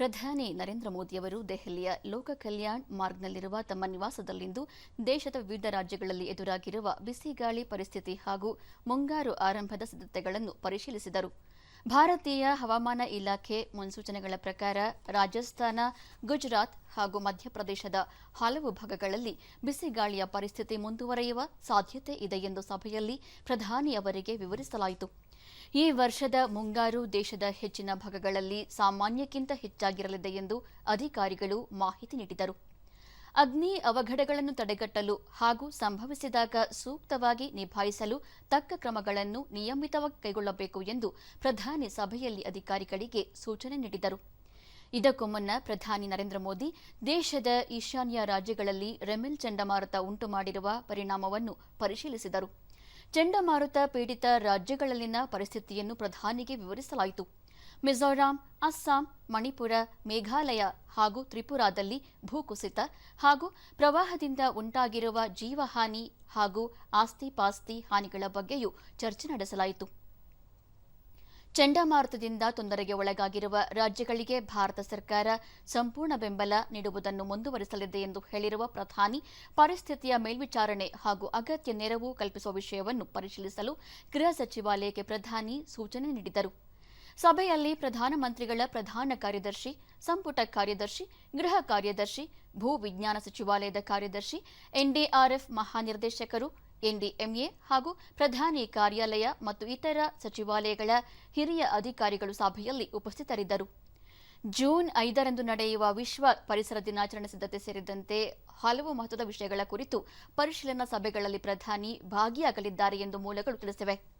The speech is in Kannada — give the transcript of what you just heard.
ಪ್ರಧಾನಿ ನರೇಂದ್ರ ಮೋದಿಯವರು ದೆಹಲಿಯ ಲೋಕ ಕಲ್ಯಾಣ್ ಮಾರ್ಗ್ನಲ್ಲಿರುವ ತಮ್ಮ ನಿವಾಸದಲ್ಲಿಂದು ದೇಶದ ವಿವಿಧ ರಾಜ್ಯಗಳಲ್ಲಿ ಎದುರಾಗಿರುವ ಬಿಸಿಗಾಳಿ ಪರಿಸ್ಥಿತಿ ಹಾಗೂ ಮುಂಗಾರು ಆರಂಭದ ಸಿದ್ಧತೆಗಳನ್ನು ಪರಿಶೀಲಿಸಿದರು. ಭಾರತೀಯ ಹವಾಮಾನ ಇಲಾಖೆ ಮುನ್ಸೂಚನೆಗಳ ಪ್ರಕಾರ ರಾಜಸ್ಥಾನ, ಗುಜರಾತ್ ಹಾಗೂ ಮಧ್ಯಪ್ರದೇಶದ ಹಲವು ಭಾಗಗಳಲ್ಲಿ ಬಿಸಿಗಾಳಿಯ ಪರಿಸ್ಥಿತಿ ಮುಂದುವರೆಯುವ ಸಾಧ್ಯತೆ ಇದೆ ಎಂದು ಸಭೆಯಲ್ಲಿ ಪ್ರಧಾನಿ ಅವರಿಗೆ ವಿವರಿಸಲಾಯಿತು. ಈ ವರ್ಷದ ಮುಂಗಾರು ದೇಶದ ಹೆಚ್ಚಿನ ಭಾಗಗಳಲ್ಲಿ ಸಾಮಾನ್ಯಕ್ಕಿಂತ ಹೆಚ್ಚಾಗಿರಲಿದೆ ಎಂದು ಅಧಿಕಾರಿಗಳು ಮಾಹಿತಿ ನೀಡಿದರು. ಅಗ್ನಿ ಅವಘಡಗಳನ್ನು ತಡೆಗಟ್ಟಲು ಹಾಗೂ ಸಂಭವಿಸಿದಾಗ ಸೂಕ್ತವಾಗಿ ನಿಭಾಯಿಸಲು ತಕ್ಕ ಕ್ರಮಗಳನ್ನು ನಿಯಮಿತವಾಗಿ ಕೈಗೊಳ್ಳಬೇಕು ಎಂದು ಪ್ರಧಾನಿ ಸಭೆಯಲ್ಲಿ ಅಧಿಕಾರಿಗಳಿಗೆ ಸೂಚನೆ ನೀಡಿದರು. ಇದಕ್ಕೂ ಮುನ್ನ ಪ್ರಧಾನಿ ನರೇಂದ್ರ ಮೋದಿ ದೇಶದ ಈಶಾನ್ಯ ರಾಜ್ಯಗಳಲ್ಲಿ ರೆಮಿಲ್ ಚಂಡಮಾರುತ ಉಂಟು ಮಾಡಿರುವ ಪರಿಣಾಮವನ್ನು ಪರಿಶೀಲಿಸಿದರು. ಚಂಡಮಾರುತ ಪೀಡಿತ ರಾಜ್ಯಗಳಲ್ಲಿನ ಪರಿಸ್ಥಿತಿಯನ್ನು ಪ್ರಧಾನಿಗೆ ವಿವರಿಸಲಾಯಿತು. ಮಿಜೋರಾಂ, ಅಸ್ಸಾಂ, ಮಣಿಪುರ, ಮೇಘಾಲಯ ಹಾಗೂ ತ್ರಿಪುರಾದಲ್ಲಿ ಭೂಕುಸಿತ ಹಾಗೂ ಪ್ರವಾಹದಿಂದ ಉಂಟಾಗಿರುವ ಜೀವಹಾನಿ ಹಾಗೂ ಆಸ್ತಿ ಪಾಸ್ತಿ ಹಾನಿಗಳ ಬಗ್ಗೆಯೂ ಚರ್ಚೆ ನಡೆಸಲಾಯಿತು. ಚಂಡಮಾರುತದಿಂದ ತೊಂದರೆಗೆ ಒಳಗಾಗಿರುವ ರಾಜ್ಯಗಳಿಗೆ ಭಾರತ ಸರ್ಕಾರ ಸಂಪೂರ್ಣ ಬೆಂಬಲ ನೀಡುವುದನ್ನು ಮುಂದುವರಿಸಲಿದೆ ಎಂದು ಹೇಳಿರುವ ಪ್ರಧಾನಿ, ಪರಿಸ್ಥಿತಿಯ ಮೇಲ್ವಿಚಾರಣೆ ಹಾಗೂ ಅಗತ್ಯ ನೆರವು ಕಲ್ಪಿಸುವ ವಿಷಯವನ್ನು ಪರಿಶೀಲಿಸಲು ಗೃಹ ಸಚಿವಾಲಯಕ್ಕೆ ಪ್ರಧಾನಿ ಸೂಚನೆ ನೀಡಿದರು. ಸಭೆಯಲ್ಲಿ ಪ್ರಧಾನಮಂತ್ರಿಗಳ ಪ್ರಧಾನ ಕಾರ್ಯದರ್ಶಿ, ಸಂಪುಟ ಕಾರ್ಯದರ್ಶಿ, ಗೃಹ ಕಾರ್ಯದರ್ಶಿ, ಭೂ ವಿಜ್ಞಾನ ಸಚಿವಾಲಯದ ಕಾರ್ಯದರ್ಶಿ, ಎನ್ಡಿಆರ್ಎಫ್ ಮಹಾನಿರ್ದೇಶಕರು ಎನ್ಡಿಎಂಎ ಹಾಗೂ ಪ್ರಧಾನಿ ಕಾರ್ಯಾಲಯ ಮತ್ತು ಇತರ ಸಚಿವಾಲಯಗಳ ಹಿರಿಯ ಅಧಿಕಾರಿಗಳು ಸಭೆಯಲ್ಲಿ ಉಪಸ್ಥಿತರಿದ್ದರು. ಜೂನ್ ಐದರಂದು ನಡೆಯುವ ವಿಶ್ವ ಪರಿಸರ ದಿನಾಚರಣೆ ಸಿದ್ಧತೆ ಸೇರಿದಂತೆ ಹಲವು ಮಹತ್ವದ ವಿಷಯಗಳ ಕುರಿತು ಪರಿಶೀಲನಾ ಸಭೆಗಳಲ್ಲಿ ಪ್ರಧಾನಿ ಭಾಗಿಯಾಗಲಿದ್ದಾರೆ ಎಂದು ಮೂಲಗಳು ತಿಳಿಸಿವೆ.